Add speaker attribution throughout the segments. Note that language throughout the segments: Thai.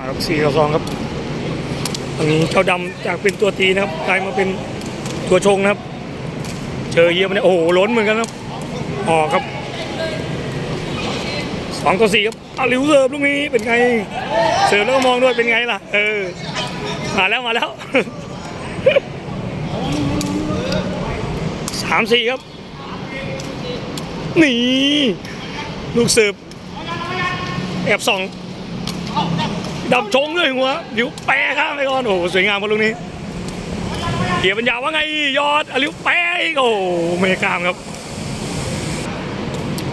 Speaker 1: ครับสี่ต่อสองครับตรงนี้เจ้าดำจากเป็นตัวตีนะครับกลายมาเป็นตัวชงนะครับ เจอเยี่ยมเนี่ยโอ้โหล้นเหมือนกันครับออกครับสองต่อสี่ครับอาลิวเสิร์ฟลูกนี้เป็นไง เสิร์ฟแล้วก็มองด้วยเป็นไงล่ะ เออ มาแล้วมาแล้วสามสี่ครับนี่ลูกเสิร์ฟแอบส่อง ดับชงเลยหัวเดี๋ยวแปะข้ามไปก่อน โอ้สวยงามครับลูกนี้ เกียร์ปัญญาว่าไงยอดอลิวแปะอีกโอ้เมกามครับ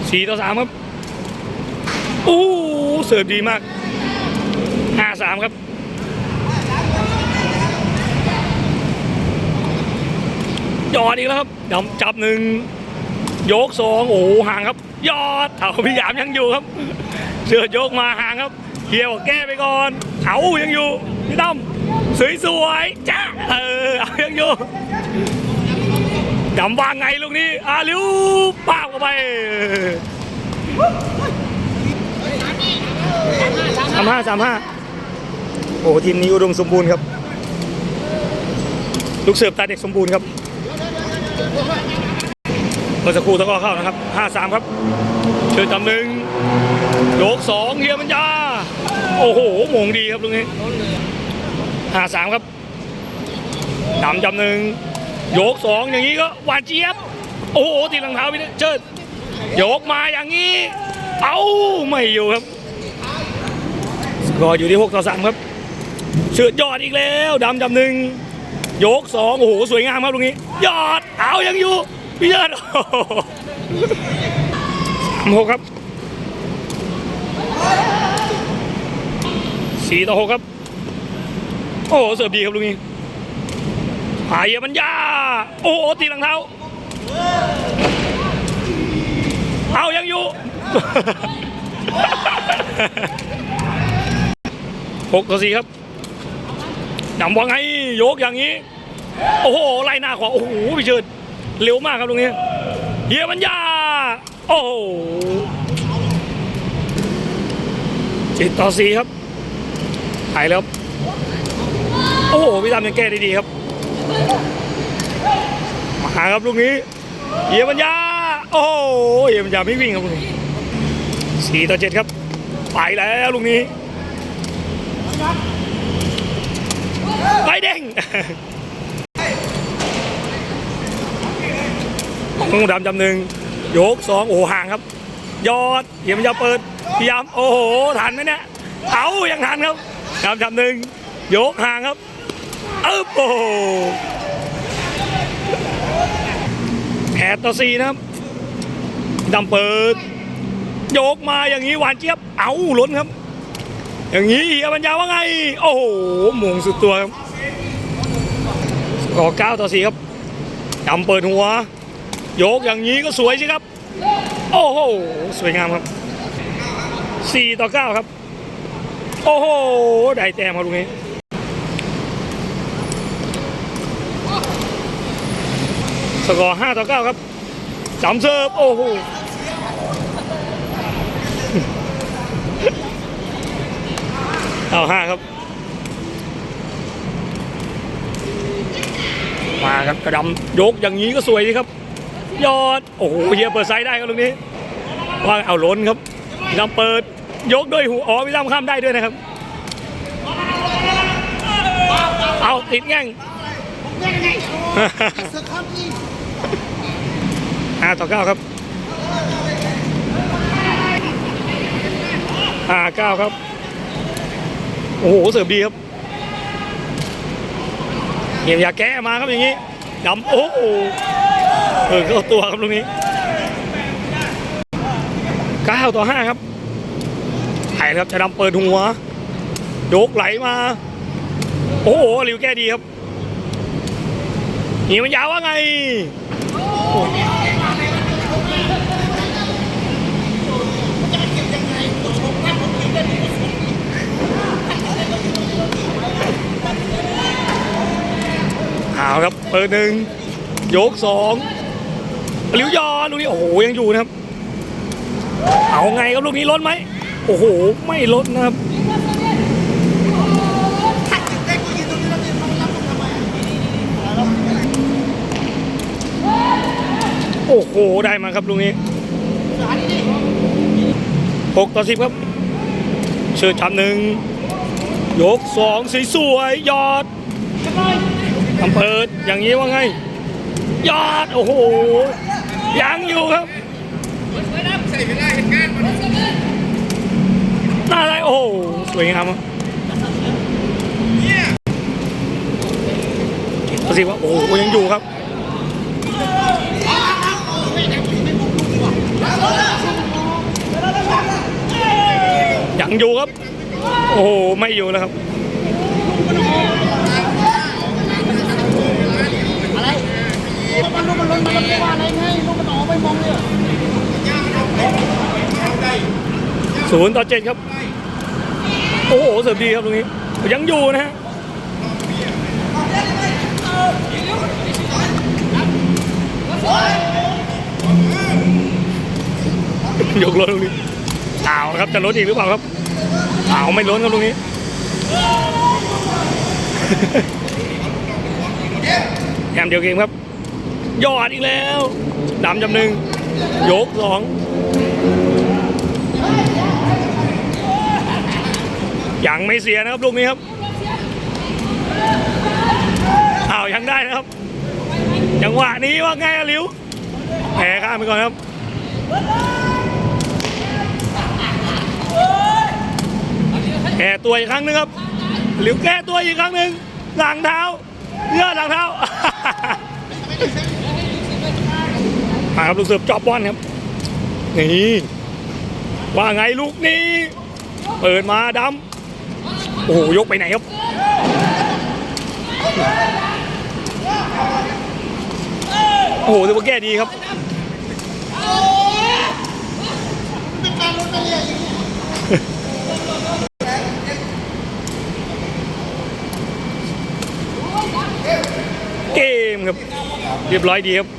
Speaker 1: สี่ต่อสามครับโอ้เสิร์ฟดีมากห้าสามครับยอดอีกแล้วครับดำจับหนึ่งยกสองโอ้ห่างครับ ยอดเอาพี่ยามยังอยู่ครับเสือยกมาห่างครับ เกียวแก้ไปก่อนเขายังอยู่ พี่ตั้มสวยๆจ้าเออเอายังอยู่ดำวางไงลูกนี้อาลิวป้าบเข้าไปสามห้าสามห้าโอ้ทีมนี้อุดมสมบูรณ์ครับ ลูกเสิร์ฟตาเด็กสมบูรณ์ครับเมื่อสักครู่ตะก้อเข้านะครับ 5-3 ครับเชิญจำหนึ่งโยกสองเฮียมัญญา โอ้โหโมงดีครับลุงนี้5-3ครับดำจำหนึ่งโยกสองอย่างนี้ก็หวานเจี๊ยบ โอ้โหตีรองเท้าไปเลยเชิดโยกมาอย่างนี้ เอาไม่อยู่ครับสกอร์อยู่ที่6ต่อ3ครับเชิดยอดอีกแล้วดำจำหนึ่งยกสองโอ้โหสวยงามครับตรงนี้ ยอดเอายังอยู่พี่ยอดโอ้โหสามหกครับ สี่ต่อหกครับ โอ้โหเสิร์ฟดีครับลุงนี้หายมันยาโอ้โหตีหลังเท้าเอายังอยู่หกต่อสี่ครับนำว่าไงยกอย่างนี้ โอ้โหไล่หน้าขวาโอ้โหพี่เชิดเร็วมากครับตรงนี้เฮียมัญญาโอ้โหเจ็ดต่อสี่ครับ ถ่ายแล้วโอ้โหพี่ดำยังแก้ได้ดีครับ มาครับลูกนี้เฮียมัญญาโอ้โหเฮียมัญญาไม่วิ่งครับลูกนี้สี่ต่อเจ็ดครับ ไปแล้วลูกนี้ไปเด้งงูดำจำหนึ่งโยกสองโอ้ห่างครับ ยอดเหียมนจะเปิดพยายามโอ้โหทันไหมเนี่ยเอายังทันครับ ดำจำหนึ่งโยกห่างครับเอ๊บโอ้แปดต่อสี่นะครับดำเปิด โยกมาอย่างนี้หวานเจี๊ยบ เอาล้นครับ อย่างนี้เฮียปัญญาว่าไง โอ้โหหม่งสุดตัวครับสกอร์เก้าต่อสี่ครับดำเปิดหัว โยกอย่างนี้ก็สวยสิครับ โอ้โห สวยงามครับสี่ต่อเก้าครับ โอ้โห ได้แต้มครับตรงนี้สกอร์ห้าต่อเก้าครับจำเซิร์ฟ โอ้โหเอาห้าครับ มาครับกระดำยกอย่างนี้ก็สวยดีครับ ยอด โอ้โหเฮียเปิดไซด์ได้ครับตรงนี้ ว่างเอาล้นครับพี่ดำเปิด ยกด้วยหูอ๋อพี่ดำข้ามได้ด้วยนะครับ เอาติดแง่งห้าต่อเก้าครับห้าเก้าครับ โอ้โหเสิร์ฟดีครับเหียมอยากแก้มาครับอย่างนี้ดำโอ้โหเออเข้าตัวครับตรงนี้เก้าต่อห้าครับ ถ่ายครับจะดำเปิดหัวโยกไหลมา โอ้โหริวแก้ดีครับเหีมันยาวว่าไงเอาครับเปิดหนึ่งโยกสองลิวยอนลูกนี้โอ้โหยังอยู่นะครับ เอาไงครับลูกนี้ล้นไหม โอ้โห ไม่ลดนะครับโอ้โห ได้มาครับลุงนี้หกต่อสิบครับ เชิดทำหนึ่งยกสองสสวยยอดอำเภออย่างนี้ว่าไง ยอด โอ้โหยังอยู่ครับ น่าได้โอ้สวยงามครับประสิทธิ์ว่าโอ้โหยังอยู่ครับยังอยู่ครับ โอ้โหไม่อยู่แล้วครับ
Speaker 2: มันลูกมันล้นมันล้นไม่ว่าอะไรไงลูกมันออกไปมองเนี่ย
Speaker 1: ศูนย์ต่อเจ็ดครับ โอ้โหเสิร์ฟดีครับตรงนี้ ยังอยู่นะฮะยกล้นตรงนี้เอาละครับจะล้นอีกหรือเปล่าครับเอาไม่ล้นครับตรงนี้แอมเดียวเกมครับ ยอดอีกแล้วดำจำหนึ่งยกสอง ยังไม่เสียนะครับลูกนี้ครับอ้าวยังได้นะครับ จังหวะนี้ว่าไงอะลิวแพ้ข้ามไปก่อนครับแก้ตัวอีกครั้งหนึงครับหลิวแก้ตัวอีกครั้งหนึ่งหลังเท้าเลือหลังเท้ามาครับลูกเสิร์ฟจอบบอลครับนี่ว่าไงลูกนี้ เปิดมาดำ อ้โหยกไปไหนครับโอ้โหถือว่าแก้ดีครับเกมครับ เรียบร้อยดีครับ